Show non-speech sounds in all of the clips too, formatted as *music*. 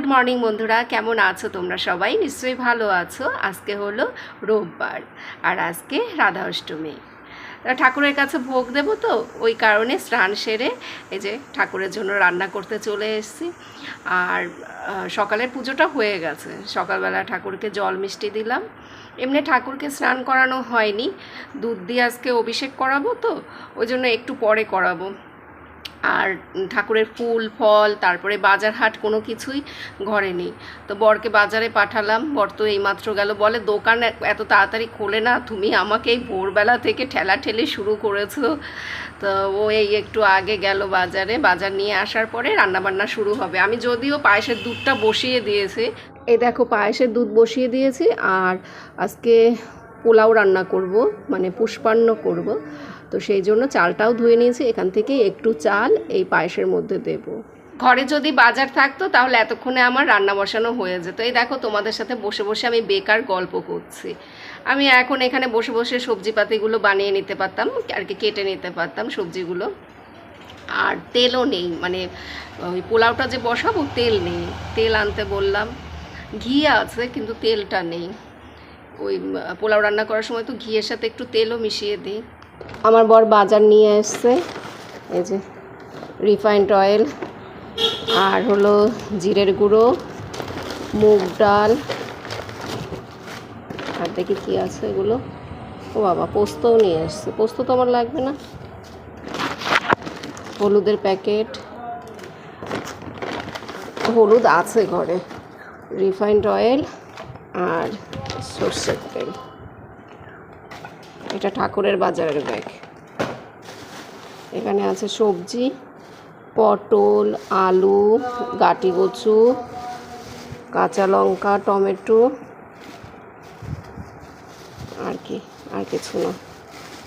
Good morning বন্ধুরা, কেমন আছো তোমরা সবাই? নিশ্চয়ই ভালো আছো। আজকে হলো রোববার আর আজকে রাধা অষ্টমী। ঠাকুরের কাছে ভোগ দেবো তো, ওই কারণে স্নান সেরে এই যে ঠাকুরের জন্য রান্না করতে চলে এসেছি। আর সকালের পুজোটা হয়ে গেছে। সকালবেলা ঠাকুরকে জল মিষ্টি দিলাম। এমনি ঠাকুরকে স্নান করানো হয়নি। দুধ দিয়ে আজকে অভিষেক করাবো তো, ওই জন্য একটু পরে করাবো। আর ঠাকুরের ফুল, ফল, তারপরে বাজার হাট কোনো কিছুই ঘরে নেই। তো বরকে বাজারে পাঠালাম, বর তো এইমাত্র গেল, বলে, দোকান এত তাড়াতাড়ি খোলে না, তুমি আমাকে এই ভোরবেলা থেকে ঠেলা ঠেলে শুরু করেছ। তো ও এই একটু আগে গেল বাজারে, বাজার নিয়ে আসার পরে রান্নাবান্না শুরু হবে। আমি যদিও পায়েসের দুধটা বসিয়ে দিয়েছি এই দেখো পায়েসের দুধ বসিয়ে দিয়েছি, আর আজকে পোলাও রান্না করব মানে পুষ্পান্ন করব। তো সেই জন্য চালটাও ধুয়ে নিয়েছি। এখান থেকে একটু চাল, এই পায়েসের মধ্যে দেব। ঘরে যদি বাজার থাকতো তাহলে এতক্ষণে আমার রান্না বসানো হয়ে যেত। এই দেখো, তোমাদের সাথে বসে বসে আমি বেকার গল্প করছি। আমি এখন এখানে বসে বসে সবজিপাতিগুলো বানিয়ে নিতে পারতাম, আর কি কেটে নিতে পারতাম সবজিগুলো। আর তেলও নেই মানে ওই পোলাওটা যে বসাবো তেল নেই। তেল আনতে বললাম, ঘি আছে কিন্তু তেলটা নেই। ওই পোলাও রান্না করার সময় তো ঘিয়ের সাথে একটু তেলও মিশিয়ে দিই। আমার বর বাজার নিয়ে এসছে। এই যে রিফাইন্ড অয়েল আর হলো জিরের গুঁড়ো, মুগ ডাল, আর দেখি কী আছে এগুলো। ও বাবা, পোস্তও নিয়ে এসছে। পোস্ত তো আমার লাগবে না। হলুদের প্যাকেট। হলুদ আছে ঘরে। রিফাইন্ড অয়েল আর সর্ষের তেল। এটা ঠাকুরের বাজারের ব্যাগ এখানে আছে সবজি, পটল, আলু গাটি কচু কাঁচা লঙ্কা, টমেটো। আর কি, আর কিছু না।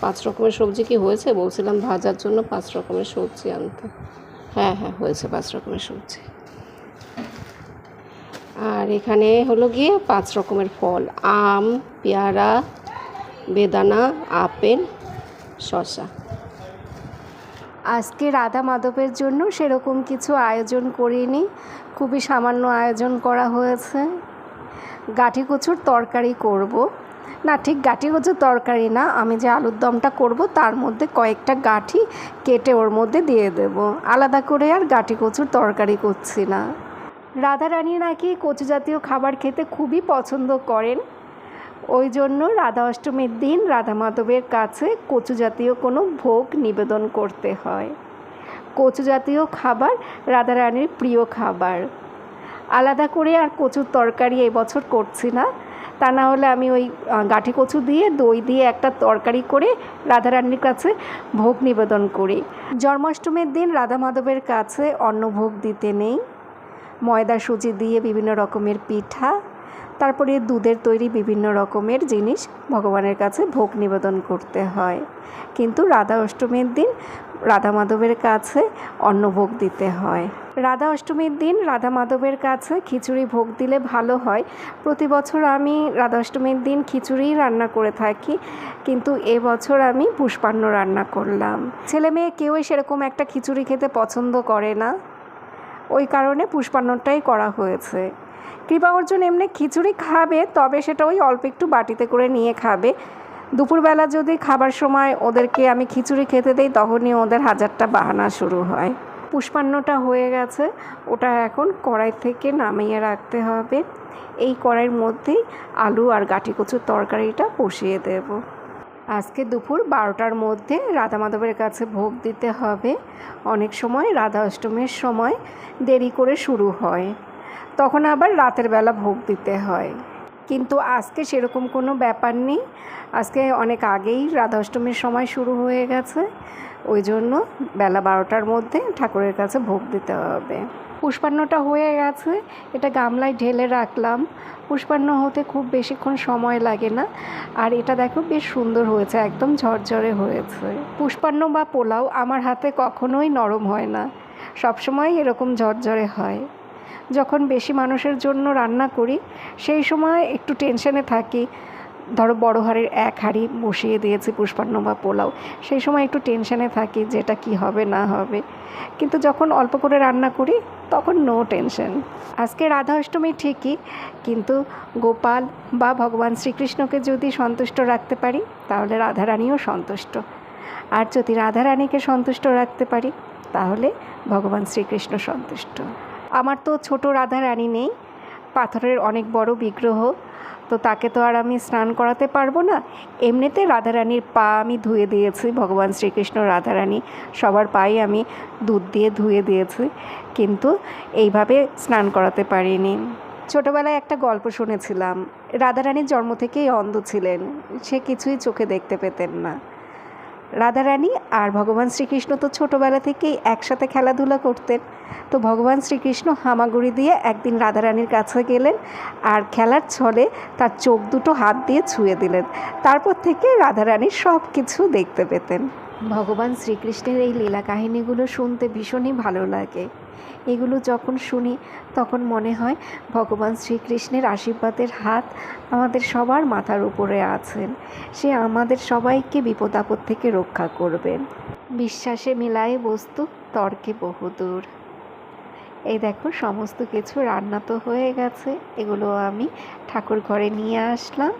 পাঁচ রকমের সবজি কি হয়েছে? বলছিলাম ভাজার জন্য পাঁচ রকমের সবজি আনতে। হ্যাঁ হ্যাঁ হয়েছে পাঁচ রকমের সবজি। আর এখানে হলো গিয়ে পাঁচ রকমের ফল। আম, পেয়ারা বেদানা, আপেল শশা আজকে রাধা মাধবের জন্য সেরকম কিছু আয়োজন করিনি। খুবই সামান্য আয়োজন করা হয়েছে। গাঠি কচুর তরকারি করব। না, ঠিক গাঠি কচুর তরকারি না, আমি যে আলুর দমটা করব তার মধ্যে কয়েকটা গাঠি কেটে ওর মধ্যে দিয়ে দেব। আলাদা করে আর গাঠি কচুর তরকারি করছি না। রাধারানী নাকি কচু জাতীয় খাবার খেতে খুবই পছন্দ করেন। ওই জন্য রাধা অষ্টমীর দিন রাধা মাধবের কাছে কচু জাতীয় কোনো ভোগ নিবেদন করতে হয়। কচু জাতীয় খাবার রাধারানীর প্রিয় খাবার। আলাদা করে আর কচুর তরকারি এই বছর করছি না। তা না হলে আমি ওই গাঁঠি কচু দিয়ে, দই দিয়ে একটা তরকারি করে রাধারানীর কাছে ভোগ নিবেদন করি। জন্মাষ্টমীর দিন রাধা মাধবের কাছে অন্নভোগ দিতে নেই। ময়দা সুজি দিয়ে বিভিন্ন রকমের পিঠা তারপরে দুধের তৈরি বিভিন্ন রকমের জিনিস ভগবানের কাছে ভোগ নিবেদন করতে হয়। কিন্তু রাধা অষ্টমীর দিন রাধা মাধবের কাছে অন্নভোগ দিতে হয়। রাধা অষ্টমীর দিন রাধা মাধবের কাছে খিচুড়ি ভোগ দিলে ভালো হয়। প্রতি বছর আমি রাধা অষ্টমীর দিন খিচুড়ি রান্না করে থাকি, কিন্তু এবছর আমি পুষ্পান্ন রান্না করলাম। ছেলে মেয়ে কেউই সেরকম একটা খিচুড়ি খেতে পছন্দ করে না। ওই কারণে পুষ্পান্নটাই করা হয়েছে। কৃপা অর্জুন এমনি খিচুড়ি খাবে, তবে সেটা ওই অল্প একটু বাটিতে করে নিয়ে খাবে। দুপুরবেলা যদি খাবার সময় ওদেরকে আমি খিচুড়ি খেতে দেই, তখনই ওদের হাজারটা বাহানা শুরু হয়। পুষ্পান্নটা হয়ে গেছে, ওটা এখন কড়াই থেকে নামিয়ে রাখতে হবে। এই কড়াইয়ের মধ্যেই আলু আর গাঁটি কচুর তরকারিটা বসিয়ে দেবো। আজকে দুপুর বারোটার মধ্যে রাধা মাধবের কাছে ভোগ দিতে হবে। অনেক সময় রাধা অষ্টমীর সময় দেরি করে শুরু হয়। তখন আবার রাতের বেলা ভোগ দিতে হয়। কিন্তু আজকে সেরকম কোনো ব্যাপার নেই। আজকে অনেক আগেই রাধা অষ্টমীর সময় শুরু হয়ে গেছে। ওই জন্য বেলা বারোটার মধ্যে ঠাকুরের কাছে ভোগ দিতে হবে। পুষ্পান্নটা হয়ে গেছে। এটা গামলায় ঢেলে রাখলাম। পুষ্পান্ন হতে খুব বেশিক্ষণ সময় লাগে না। আর এটা দেখো বেশ সুন্দর হয়েছে, একদম ঝরঝরে হয়েছে। পুষ্পান্ন বা পোলাও আমার হাতে কখনোই নরম হয় না। সবসময় এরকম ঝরঝরে হয়। যখন বেশি মানুষের জন্য রান্না করি, সেই সময় একটু টেনশনে থাকি। ধরো বড় হাড়ির এক হাঁড়ি বসিয়ে দিয়েছি পুষ্পান্ন বা পোলাও, সেই সময় একটু টেনশনে থাকি যে এটা কী হবে, না হবে। কিন্তু যখন অল্প করে রান্না করি, তখন নো টেনশন আজকে রাধা অষ্টমী ঠিকই, কিন্তু গোপাল বা ভগবান শ্রীকৃষ্ণকে যদি সন্তুষ্ট রাখতে পারি, তাহলে রাধারানীও সন্তুষ্ট। আর যদি রাধারানীকে সন্তুষ্ট রাখতে পারি, তাহলে ভগবান শ্রীকৃষ্ণ সন্তুষ্ট। আমার তো ছোট রাধারানী নেই, পাথরের অনেক বড় বিগ্রহ, তো তাকে তো আর আমি স্নান করাতে পারব না। এমনিতে রাধারানীর পা আমি ধুয়ে দিয়েছি, ভগবান শ্রীকৃষ্ণ রাধারানী সবার পায়ে আমি দুধ দিয়ে ধুয়ে দিয়েছি, কিন্তু এইভাবে স্নান করাতে পারিনি। ছোটোবেলায় একটা গল্প শুনেছিলাম রাধারানীর জন্ম থেকেই অন্ধ ছিলেন, সে কিছুই চোখে দেখতে পেতেন না। রাধারানী আর ভগবান শ্রীকৃষ্ণ তো ছোটোবেলা থেকেই একসাথে খেলাধুলা করতেন। তো ভগবান শ্রীকৃষ্ণ হামাগুড়ি দিয়ে একদিন রাধারানীর কাছে গেলেন আর খেলার ছলে তার চোখ দুটো হাত দিয়ে ছুঁয়ে দিলেন। তারপর থেকে রাধারানীর সব কিছু দেখতে পেতেন। ভগবান শ্রীকৃষ্ণের এই লীলা কাহিনীগুলো শুনতে ভীষণই ভালো লাগে। এগুলো যখন শুনি, তখন মনে হয় ভগবান শ্রীকৃষ্ণের আশীর্বাদের হাত আমাদের সবার মাথার উপরে আছেন। সে আমাদের সবাইকে বিপদ আপদ থেকে রক্ষা করবেন। বিশ্বাসে মিলায় বস্তু, তর্কে বহুদূর। এই দেখো, সমস্ত কিছু রান্না তো হয়ে গেছে। এগুলো আমি ঠাকুর ঘরে নিয়ে আসলাম।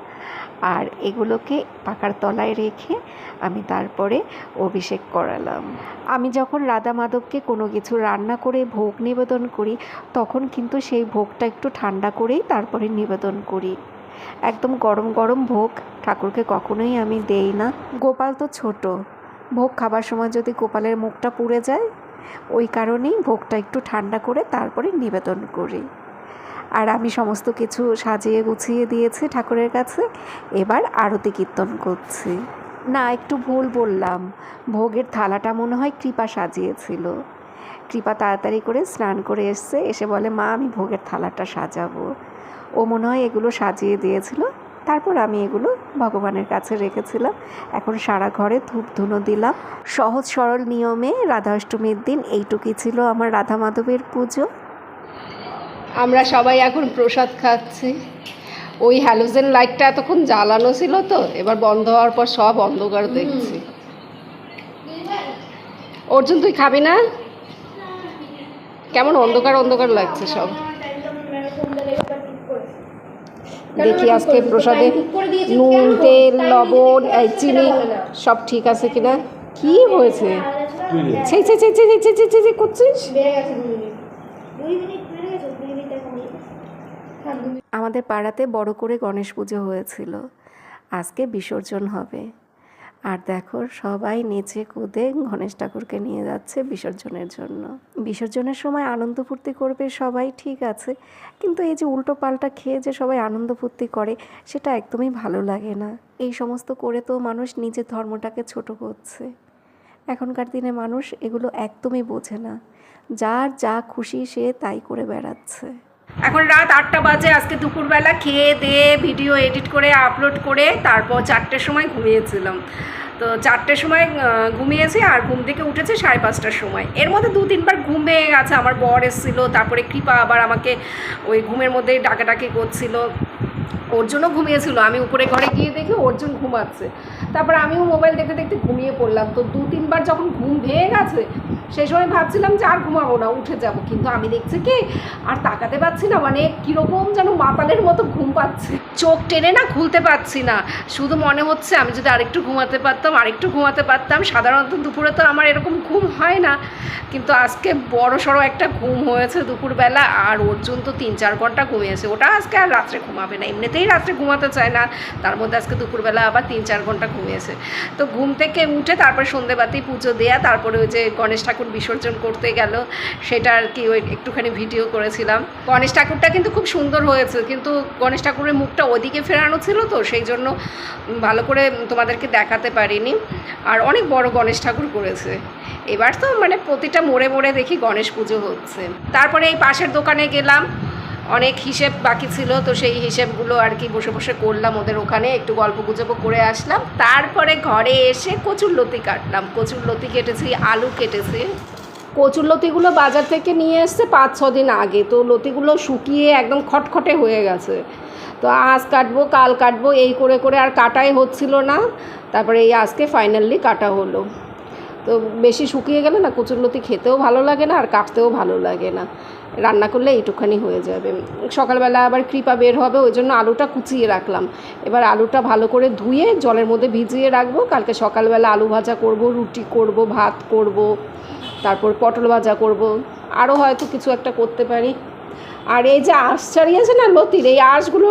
আর এগুলোকে পাকার তলায় রেখে আমি তারপরে অভিষেক করালাম। আমি যখন রাধা মাধবকে কোনো কিছু রান্না করে ভোগ নিবেদন করি, তখন কিন্তু সেই ভোগটা একটু ঠান্ডা করেই তারপরে নিবেদন করি। একদম গরম গরম ভোগ ঠাকুরকে কখনোই আমি দেই না। গোপাল তো ছোট, ভোগ খাবার সময় যদি গোপালের মুখটা পুড়ে যায়, ওই কারণেই ভোগটা একটু ঠান্ডা করে তারপরে নিবেদন করি। আর আমি সমস্ত কিছু সাজিয়ে গুছিয়ে দিয়েছি ঠাকুরের কাছে। এবার আরতি কীর্তন করছি। না, একটু ভুল বললাম। ভোগের থালাটা মনে হয় কৃপা সাজিয়েছিল। কৃপা তাড়াতাড়ি করে স্নান করে এসছে, এসে বলে, মা, আমি ভোগের থালাটা সাজাবো। ও মনে হয় এগুলো সাজিয়ে দিয়েছিল। তারপর আমি এগুলো ভগবানের কাছে রেখেছিলাম। এখন সারা ঘরে ধূপ ধুনো দিলাম। সহজ সরল নিয়মে রাধা অষ্টমীর দিন এইটুকুই ছিল আমার রাধা মাধবের পুজো। আমরা সবাই এখন প্রসাদ খাচ্ছি। ওই হ্যালোজেন লাইটটা এতক্ষণ জ্বালানো ছিল তো এবার বন্ধ হওয়ার পর সব অন্ধকার দেখছি। অর্জুন তুই খাবি না? কেমন অন্ধকার অন্ধকার লাগছে সব। দেখি আজকে প্রসাদে নুন তেল লবণ চিনি সব ঠিক আছে কিনা? কি হয়েছে? করছিস? আমাদের পাড়াতে বড় করে গণেশ পুজো হয়েছিল। আজকে বিসর্জন হবে। আর দেখো, সবাই নেচে কুদে গণেশ ঠাকুরকে নিয়ে যাচ্ছে বিসর্জনের জন্য। বিসর্জনের সময় আনন্দ ফুর্তি করবে সবাই, ঠিক আছে। কিন্তু এই যে উল্টো পাল্টা খেয়ে যে সবাই আনন্দ ফুর্তি করে, সেটা একদমই ভালো লাগে না। এই সমস্ত করে তো মানুষ নিজের ধর্মটাকে ছোট করছে। এখনকার দিনে মানুষ এগুলো একদমই বোঝে না। যার যা খুশি সে তাই করে বেড়াচ্ছে। এখন রাত আটটা বাজে, আজকে দুপুরবেলা খেয়ে দিয়ে ভিডিও এডিট করে আপলোড করে তারপর চারটের সময় ঘুমিয়েছিলাম। তো চারটের সময় ঘুমিয়েছি আর ঘুম থেকে উঠেছে সাড়ে পাঁচটার সময়। এর মধ্যে দু তিনবার ঘুম ভেঙে গেছে, আমার বর এসেছিল, তারপরে কৃপা আবার আমাকে ওই ঘুমের মধ্যেই ডাকাডাকি করছিল। অর্জুনও ঘুমিয়েছিল। আমি উপরে ঘরে গিয়ে দেখি অর্জুন ঘুমাচ্ছে। তারপর আমিও মোবাইল দেখতে দেখতে ঘুমিয়ে পড়লাম। তো দু তিনবার যখন ঘুম ভেঙে গেছে, সেই সময় ভাবছিলাম যে আর ঘুমাবো না, উঠে যাব। কিন্তু আমি দেখছি কি, আর তাকাতে পারছি না মানে কীরকম যেন মাতালের মতো ঘুম পাচ্ছে। চোখ টেনে না খুলতে পারছি না। শুধু মনে হচ্ছে আমি যদি আরেকটু ঘুমাতে পারতাম, আরেকটু ঘুমাতে পারতাম। সাধারণত দুপুরে তো আমার এরকম ঘুম হয় না। কিন্তু আজকে বড় সড়ো একটা ঘুম হয়েছে দুপুরবেলা, আর অর্জুন তো তিন চার ঘণ্টা ঘুমিয়েছে। ওটা আজকে আর রাত্রে ঘুমাবে না। এমনিতেই রাত্রে ঘুমাতে চায় না। তার মধ্যে আজকে দুপুরবেলা আবার তিন চার ঘণ্টা ঘুমিয়েছে। তো ঘুম থেকে উঠে তারপর সন্ধেবাতি, পুজো দেয়া, তারপরে ওই যে গণেশ ঠাকুর বিসর্জন করতে গেল, সেটা আর কি ওই একটুখানি ভিডিও করেছিলাম। গণেশ ঠাকুরটা কিন্তু খুব সুন্দর হয়েছে, কিন্তু গণেশ ঠাকুরের মুখটা ওদিকে ফেরানো ছিল তো, সেই জন্য ভালো করে তোমাদেরকে দেখাতে পারিনি। আর অনেক বড় গণেশ ঠাকুর করেছে। এবার তো মানে প্রতিটা মোড়ে মোড়ে দেখি গণেশ পুজো হচ্ছে। তারপরে এই পাশের দোকানে গেলাম। অনেক হিসেব বাকি ছিল, তো সেই হিসেবগুলো আর কি বসে বসে করলাম ওদের ওখানে, একটু গল্প গুজব করে আসলাম। তারপরে ঘরে এসে কচুর লতি কাটলাম। কচুর লতি কেটেছি, আলু কেটেছি। কচুর লতিগুলো বাজার থেকে নিয়ে এসছে পাঁচ, ছ দিন আগে। তো লতিগুলো শুকিয়ে একদম খটখটে হয়ে গেছে। তো আজ কাটবো, কাল কাটবো, এই করে করে আর কাটাই হচ্ছিল না। তারপরে এই আজকে ফাইনালি কাটা হলো। তো বেশি শুকিয়ে গেলে না কচুরলতি খেতেও ভালো লাগে না আর কাটতেও ভালো লাগে না। রান্না করলে এইটুখানি হয়ে যাবে। সকালবেলা আবার কৃপা বের হবে ওই জন্য আলুটা কুচিয়ে রাখলাম। এবার আলুটা ভালো করে ধুয়ে জলের মধ্যে ভিজিয়ে রাখব। কালকে সকালবেলা আলু ভাজা করব রুটি করব ভাত করব তারপর পটল ভাজা করব। আরও হয়তো কিছু একটা করতে পারি। আর এই যে আঁশ ছাড়িয়েছে না লতির এই আঁশগুলো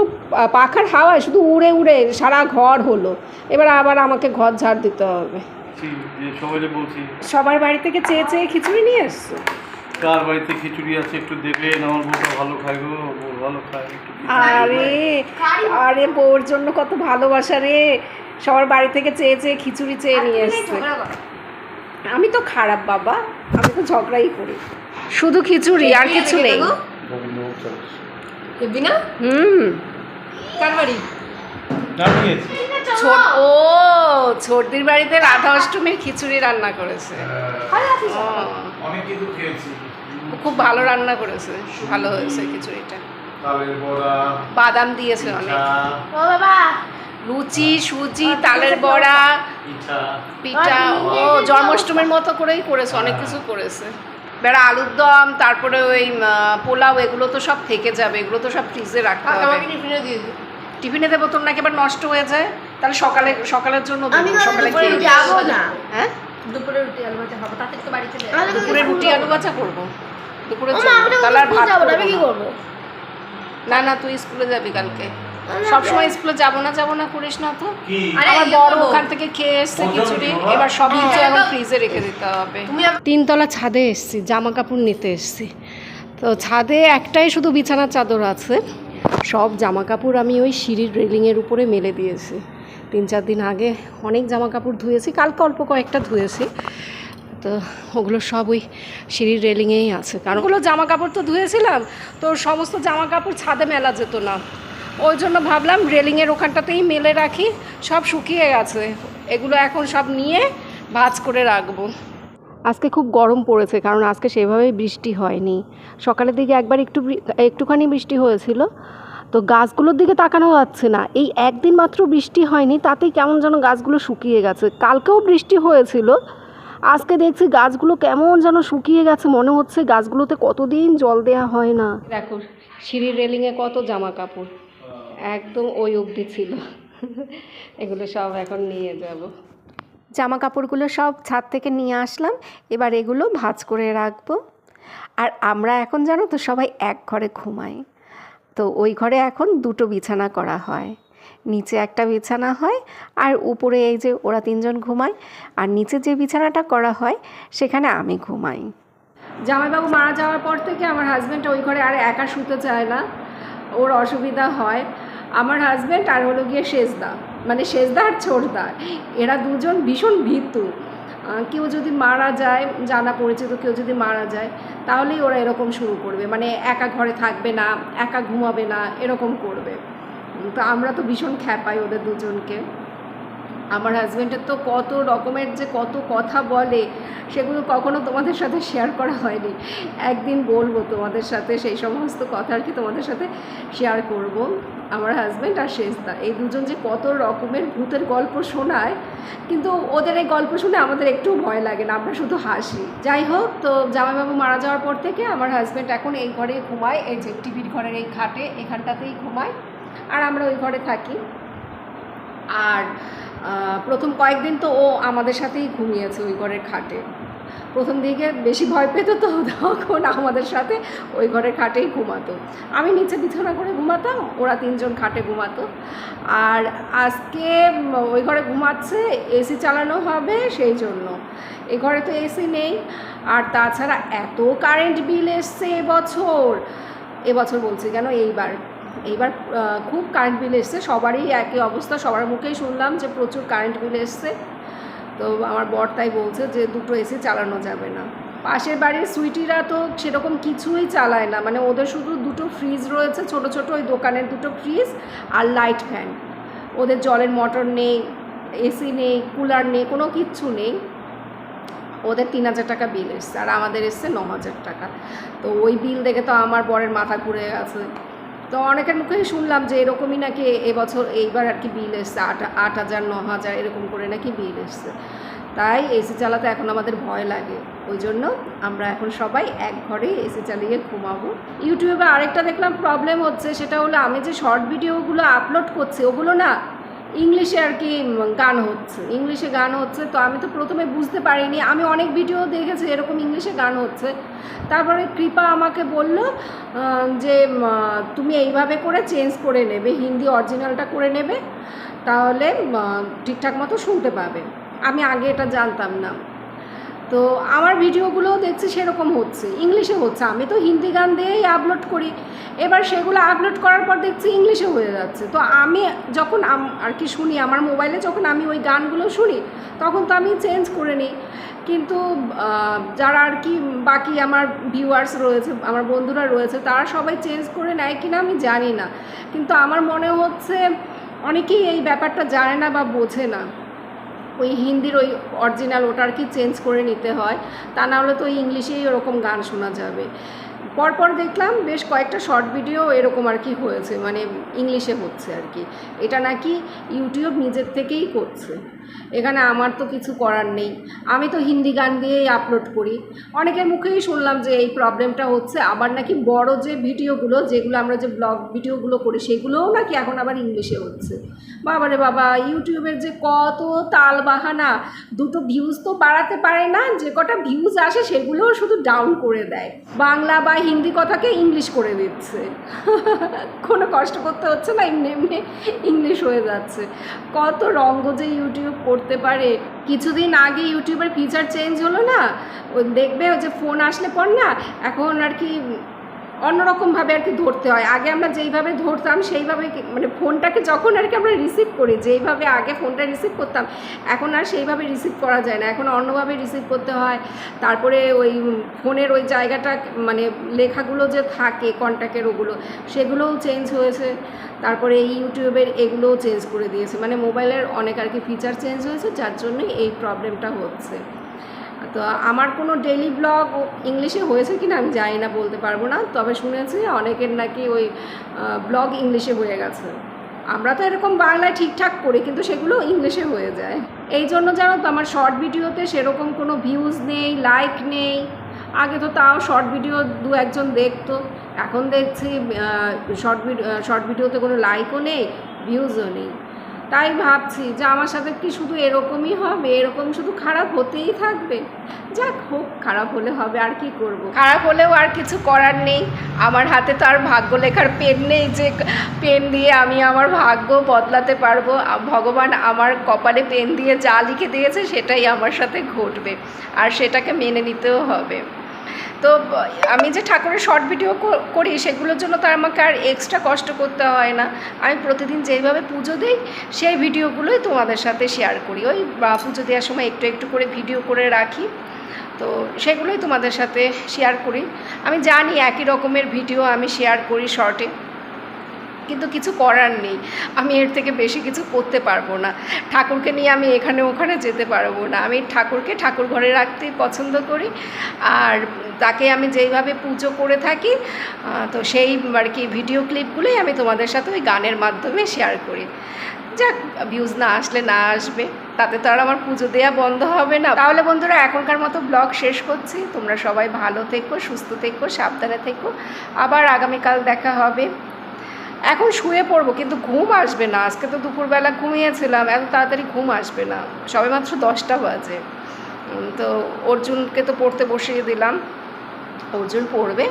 পাখার হাওয়ায় শুধু উড়ে উড়ে সারা ঘর হলো। এবার আবার আমাকে ঘর ঝাড় দিতে হবে। বলছি যে সবাই বলছি। সবার বাড়ি থেকে চেয়ে চেয়ে খিচুড়ি নিয়ে এসছো? কার বাড়িতে খিচুড়ি আছে একটু দেখবেন আমার বউটা ভালো খায় গো বউ ভালো খায় আরে আরে বউর জন্য কত ভালোবাসা রে। সবার বাড়ি থেকে চেয়ে চেয়ে খিচুড়ি চেয়ে নিয়ে এসছে। আমি তো খারাপ বাবা। আমি তো ঝগড়াই করি। শুধু খিচুড়ি আর কিছু নেই। না? হুম। কার বাড়ি? ও ছোটদির বাড়িতে রাধা অষ্টমীর খিচুড়ি রান্না করেছে। অনেক কিছু খেয়েছি। খুব ভালো রান্না করেছে ভালো হয়েছে খিচুড়িটা। বাদাম দিয়েছে অনেক। ও বাবা। লুচি সুজি তালের বড়া পিঠা। ও জন্মাষ্টমীর মতো করেই করেছে অনেক কিছু করেছে। বেড়া আলুর দম তারপরে ওই পোলাও এগুলো তো সব থেকে যাবে এগুলো তো সব ফ্রিজে রাখতে হবে। আমাকে টিফিনে দিয়ে টিফিনে দেবো তোর নাকি এবার নষ্ট হয়ে যায়? তাহলে সকালে সকালের জন্য সকালে খেয়ে। খাব না। হ্যাঁ? দুপুরে রুটি আলু ভাজা খাব তাতে তো বাড়িতে দুপুরে রুটি আলু ভাজা করব? দুপুরে তাহলে আর ভাত যাব না, আমি কি না। করব? না না তুই স্কুলে যাবি কালকে। সবসময় স্কুলে যাব না যাব না করিস না তো। আমার বড়। ওখান থেকে খেয়ে এসছে খিচুড়ি এবার সব কিছু। এখন ফ্রিজে রেখে দিতে হবে। তিনতলা ছাদে এসছি জামা কাপড় নিতে এসছি। তো ছাদে একটাই শুধু বিছানার চাদর আছে সব জামা কাপড় আমি ওই সিঁড়ির রেলিংয়ের উপরে মেলে দিয়েছি। তিন চার দিন আগে অনেক জামা কাপড় ধুয়েছি কালকে অল্প কয়েকটা ধুয়েছি। তো ওগুলো সব ওই সিঁড়ির রেলিংয়েই আছে। কারণ ওগুলো জামা কাপড় তো ধুয়েছিলাম, তো সমস্ত জামা কাপড় ছাদে মেলা যেত না। ওই জন্য ভাবলাম রেলিংয়ের ওখানটাতেই মেলে রাখি, সব শুকিয়ে গেছে। এগুলো এখন সব নিয়ে ভাজ করে রাখব। আজকে খুব গরম পড়েছে, কারণ আজকে সেভাবে বৃষ্টি হয়নি। সকালের দিকে একবার একটু একটুখানি বৃষ্টি হয়েছিল, তো গাছগুলোর দিকে তাকানো যাচ্ছে না। এই একদিন মাত্র বৃষ্টি হয়নি, তাতেই কেমন যেন গাছগুলো শুকিয়ে গেছে। কালকেও বৃষ্টি হয়েছিল আজকে দেখছি গাছগুলো কেমন যেন শুকিয়ে গেছে মনে হচ্ছে গাছগুলোতে কতদিন জল দেওয়া হয় না। দেখো সিঁড়ির রেলিংয়ে কত জামা কাপড় একদম ওই অবধি ছিল। এগুলো সব এখন নিয়ে যাব। জামা কাপড়গুলো সব ছাদ থেকে নিয়ে আসলাম এবার এগুলো ভাঁজ করে রাখব। আর আমরা এখন জানো তো সবাই এক ঘরে ঘুমাই তো ওই ঘরে এখন দুটো বিছানা করা হয়। নিচে একটা বিছানা হয় আর উপরে এই যে ওরা তিনজন ঘুমায়, আর নিচে যে বিছানাটা করা হয় সেখানে আমি ঘুমাই। জামাইবাবু মারা যাওয়ার পর থেকে আমার হাজব্যান্ড ওই ঘরে আর একা শুতে চায় না। ওর অসুবিধা হয়। আমার হাজব্যান্ড আর হলো গিয়ে শেষদা। মানে শেষদা আর ছোটদা। এরা দুজন ভীষণ ভীতু। কেউ যদি মারা যায়, জানা পরিচিত কেউ যদি মারা যায়, তাহলেই ওরা এরকম শুরু করবে। মানে একা ঘরে থাকবে না, একা ঘুমাবে না, এরকম করবে। তো আমরা তো ভীষণ খ্যাপাই ওদের দুজনকে। আমার হাজব্যান্ডের তো কত রকমের যে কত কথা বলে, সেগুলো কখনো তোমাদের সাথে শেয়ার করা হয়নি। একদিন বলব তোমাদের সাথে সেই সমস্ত কথা আর কি তোমাদের সাথে শেয়ার করব। আমার হাজব্যান্ড আর শেষদা, এই দুজন যে কত রকমের ভূতের গল্প শোনায়, কিন্তু ওদের এই গল্প শুনে আমাদের একটু ভয় লাগে না, আমরা শুধু হাসি। যাই হোক, তো জামাইবাবু মারা যাওয়ার পর থেকে আমার হাজব্যান্ড এখন এই ঘরে ঘুমায়, এই যে টিভির ঘরের এই খাটে, এখানটাতেই ঘুমায়। আর আমরা ওই ঘরে থাকি। আর প্রথম কয়েকদিন তো ও আমাদের সাথেই ঘুমিয়েছে ওই ঘরের খাটে। প্রথম দিকে বেশি ভয় পেত তো তখন আমাদের সাথে ওই ঘরের খাটেই ঘুমাতো। আমি নিচে বিছানা করে ঘুমাতাম, ওরা তিনজন খাটে ঘুমাতো। আর আজকে ওই ঘরে ঘুমাচ্ছে, এসি চালানো হবে সেই জন্য। এ ঘরে তো এসি নেই। আর তাছাড়া এত কারেন্ট বিল এসছে এবছর। এবছর বলছি কেন? এইবার। এইবার খুব কারেন্ট বিল এসছে, সবারই একই অবস্থা, সবার মুখেই শুনলাম যে প্রচুর কারেন্ট বিল এসছে। তো আমার বর তাই বলছে যে দুটো এসি চালানো যাবে না। পাশের বাড়ির সুইটিরা তো সেরকম কিছুই চালায় না মানে ওদের শুধু দুটো ফ্রিজ রয়েছে, ছোট ছোট ওই দোকানের দুটো ফ্রিজ আর লাইট ফ্যান ওদের জলের মোটর নেই এসি নেই কুলার নেই, কোনো কিচ্ছু নেই। ওদের তিন হাজার টাকা বিল এসছে, আর আমাদের এসছে ন হাজার টাকা। তো ওই বিল দেখে তো আমার বরের মাথা ঘুরে গেছে তো অনেকের মুখেই শুনলাম যে এরকমই নাকি এবছর এইবার আর কি বিল এসছে, আট আট হাজার, ন হাজার এরকম করে নাকি বিল এসছে। তাই এসি চালাতে এখন আমাদের ভয় লাগে। ওই জন্য আমরা এখন সবাই এক ঘরে এসি চালিয়ে ঘুমাবো। ইউটিউবে আরেকটা দেখলাম প্রবলেম হচ্ছে, সেটা হলো আমি যে শর্ট ভিডিওগুলো আপলোড করছি, ওগুলো না ইংলিশে আর কি গান হচ্ছে। ইংলিশে গান হচ্ছে, তো আমি তো প্রথমে বুঝতে পারিনি। আমি অনেক ভিডিও দেখেছি এরকম ইংলিশে গান হচ্ছে। তারপরে কৃপা আমাকে বলল যে তুমি এইভাবে করে চেঞ্জ করে নেবে, হিন্দি অরিজিনালটা করে নেবে, তাহলে ঠিকঠাক মতো শুনতে পাবে। আমি আগে এটা জানতাম না। তো আমার ভিডিওগুলোও দেখছি সেরকম হচ্ছে, ইংলিশে হচ্ছে। আমি তো হিন্দি গান দিয়েই আপলোড করি। এবার সেগুলো আপলোড করার পর দেখছি ইংলিশে হয়ে যাচ্ছে। তো আমি যখন আর কি শুনি, আমার মোবাইলে যখন আমি ওই গানগুলো শুনি, তখন তো আমি চেঞ্জ করে নিই। কিন্তু যারা আর কি বাকি আমার ভিউয়ার্স রয়েছে, আমার বন্ধুরা রয়েছে, তারা সবাই চেঞ্জ করে নেয় কিনা আমি জানি না। কিন্তু আমার মনে হচ্ছে অনেকেই এই ব্যাপারটা জানে না বা বোঝে না। ওই হিন্দির ওই অরিজিনাল ওটা আর কি চেঞ্জ করে নিতে হয়, তা না হলে তো ওই ইংলিশেই ওরকম গান শোনা যাবে। পরপর দেখলাম বেশ কয়েকটা শর্ট ভিডিও এরকম আর কি হয়েছে মানে ইংলিশে হচ্ছে আর কি। এটা নাকি ইউটিউব নিজের থেকেই করছে। এখানে আমার তো কিছু করার নেই। আমি তো হিন্দি গান দিয়েই আপলোড করি। অনেকের মুখেই শুনলাম যে এই প্রবলেমটা হচ্ছে। আবার নাকি বড় যে ভিডিওগুলো, যেগুলো আমরা যে ব্লগ ভিডিওগুলো করি, সেগুলোও নাকি এখন আবার ইংলিশে হচ্ছে। বাবারে বাবা, ইউটিউবের যে কত তাল বাহানা দুটো ভিউজ তো বাড়াতে পারে না, যে কটা ভিউজ আসে সেগুলোও শুধু ডাউন করে দেয়। বাংলা বা হিন্দি কথাকে ইংলিশ করে দিচ্ছে। *laughs* কোনো কষ্ট করতে হচ্ছে না, এমনি এমনি ইংলিশ হয়ে যাচ্ছে। কত রঙ্গ যে ইউটিউব করতে পারে। কিছুদিন আগে ইউটিউবের ফিচার চেঞ্জ হলো না? দেখবে যে ফোন আসলে পর না? এখন আর কি অন্যরকমভাবে আর কি ধরতে হয়। আগে আমরা যেইভাবে ধরতাম, সেইভাবে মানে ফোনটাকে যখন আর কি আমরা রিসিভ করি, যেইভাবে আগে ফোনটা রিসিভ করতাম, এখন আর সেইভাবে রিসিভ করা যায় না। এখন অন্যভাবে রিসিভ করতে হয়। তারপরে ওই ফোনের ওই জায়গাটা মানে লেখাগুলো যে থাকে কন্ট্যাক্টের ওগুলো, সেগুলোও চেঞ্জ হয়েছে। তারপরে ইউটিউবের এগুলোও চেঞ্জ করে দিয়েছে। মানে মোবাইলের অনেক আর কি ফিচার চেঞ্জ হয়েছে, যার জন্যই এই প্রবলেমটা হচ্ছে। তো আমার কোনো ডেইলি ব্লগ ইংলিশে হয়েছে কি না আমি জানি না, বলতে পারব না। তবে শুনেছি অনেকের নাকি ওই ব্লগ ইংলিশে হয়ে গেছে। আমরা তো এরকম বাংলায় ঠিকঠাক করি, কিন্তু সেগুলো ইংলিশে হয়ে যায়। এই জন্য জানো তো, আমার শর্ট ভিডিওতে সেরকম কোনো ভিউজ নেই লাইক নেই। আগে তো তাও শর্ট ভিডিও দু একজন দেখতো। এখন দেখছি শর্ট ভিডিও শর্ট ভিডিওতে কোনো লাইকও নেই ভিউজও নেই। তাই ভাবছি যে আমার সাথে কি শুধু এরকমই হবে? এরকম শুধু খারাপ হতেই থাকবে? যাক হোক, খারাপ হলে হবে, আর কি করব। খারাপ হলেও আর কিছু করার নেই। আমার হাতে তো আর ভাগ্য লেখার পেন নেই যে পেন দিয়ে আমি আমার ভাগ্য বদলাতে পারব। ভগবান আমার কপালে পেন দিয়ে যা লিখে দিয়েছে, সেটাই আমার সাথে ঘটবে। আর সেটাকে মেনে নিতেও হবে। তো আমি যে ঠাকুরের শর্ট ভিডিও করি সেগুলোর জন্য তো আমাকে আর এক্সট্রা কষ্ট করতে হয় না। আমি প্রতিদিন যেইভাবে পুজো দিই, সেই ভিডিওগুলোই তোমাদের সাথে শেয়ার করি। ওই পুজো দেওয়ার সময় একটু একটু করে ভিডিও করে রাখি। তো সেগুলোই তোমাদের সাথে শেয়ার করি। আমি জানি একই রকমের ভিডিও আমি শেয়ার করি শর্টে কিন্তু কিছু করার নেই। আমি এর থেকে বেশি কিছু করতে পারব না। ঠাকুরকে নিয়ে আমি এখানে ওখানে যেতে পারব না। আমি ঠাকুরকে ঠাকুর ঘরে রাখতেই পছন্দ করি। আর তাকে আমি যেইভাবে পুজো করে থাকি তো সেই আর কি ভিডিও ক্লিপগুলোই আমি তোমাদের সাথে ওই গানের মাধ্যমে শেয়ার করি। যাক ভিউজ না আসলে না আসবে। তাতে তো আর আমার পুজো দেওয়া বন্ধ হবে না। তাহলে বন্ধুরা, এখনকার মতো ব্লগ শেষ করছি। তোমরা সবাই ভালো থেকো, সুস্থ থেকো, সাবধানে থেকো। আবার আগামীকাল দেখা হবে। এখন শুয়ে পড়ব, কিন্তু ঘুম আসবে না। আজকে তো দুপুরবেলা ঘুমিয়েছিলাম, এত তাড়াতাড়ি ঘুম আসবে না। সবে মাত্র দশটা বাজে। তো অর্জুনকে তো পড়তে বসিয়ে দিলাম। অর্জুন পড়বে।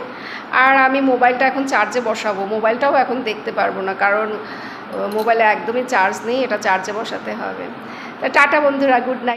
আর আমি মোবাইলটা এখন চার্জে বসাবো। মোবাইলটাও এখন দেখতে পারব না, কারণ মোবাইলে একদমই চার্জ নেই, এটা চার্জে বসাতে হবে। তা টাটা বন্ধুরা গুড নাইট